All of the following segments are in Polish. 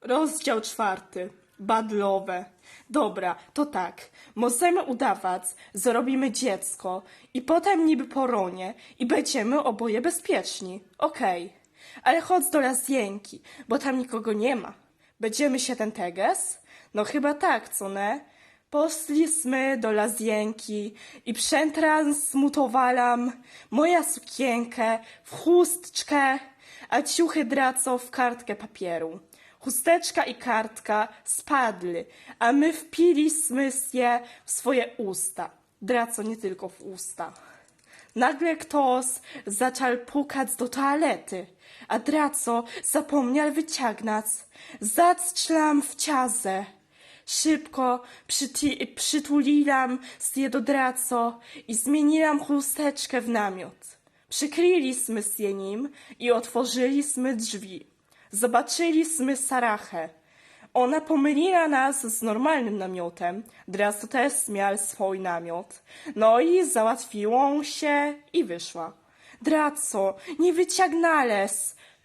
Rozdział czwarty. Badlowe. Dobra, to tak. Możemy udawać, że robimy dziecko i potem niby poronie i będziemy oboje bezpieczni. Okej. Ale chodź do Lazienki, bo tam nikogo nie ma. Będziemy się ten teges? No chyba tak, co ne? Poszliśmy do Lazienki i przetransmutowalam moja sukienkę w chusteczkę, a ciuchy dracą w kartkę papieru. Chusteczka i kartka spadły, a my wpiliśmy je w swoje usta. Draco nie tylko w usta. Nagle ktoś zaczął pukać do toalety, a Draco zapomniał wyciągnąć. Zaczlam w ciazę. Szybko przytuliłam się do Draco i zmieniłam chusteczkę w namiot. Przykryliśmy się nim i otworzyliśmy drzwi. Zobaczyliśmy Sarachę. Ona pomyliła nas z normalnym namiotem. Draco też miał swój namiot. No i załatwiło się i wyszła. Draco, nie wyciągnąłeś.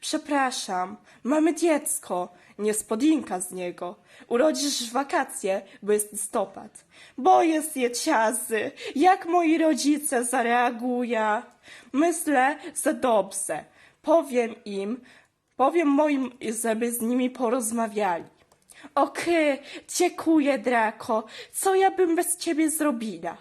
Przepraszam, mamy dziecko. Niespodzianka z niego. Urodzisz w wakacje, bo jest listopad. Boję się ciazy, jak moi rodzice zareagują. Myślę, że dobrze. Powiem im, powiem moim, żeby z nimi porozmawiali. Okej, dziękuję, Draco. Co ja bym bez ciebie zrobiła?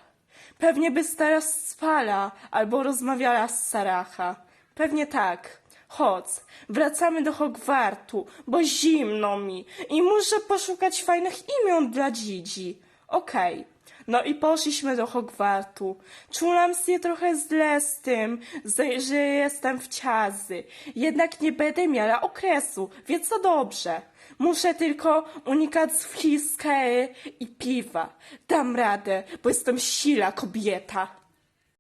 Pewnie byś teraz spala albo rozmawiała z Saracha. Pewnie tak. Chodź, wracamy do Hogwartu, bo zimno mi i muszę poszukać fajnych imion dla Dzidzi. Okej. No i poszliśmy do Hogwartu. Czułam się trochę źle z tym, że, jestem w ciazy. Jednak nie będę miała okresu, więc to dobrze. Muszę tylko unikać whisky i piwa. Dam radę, bo jestem sila kobieta.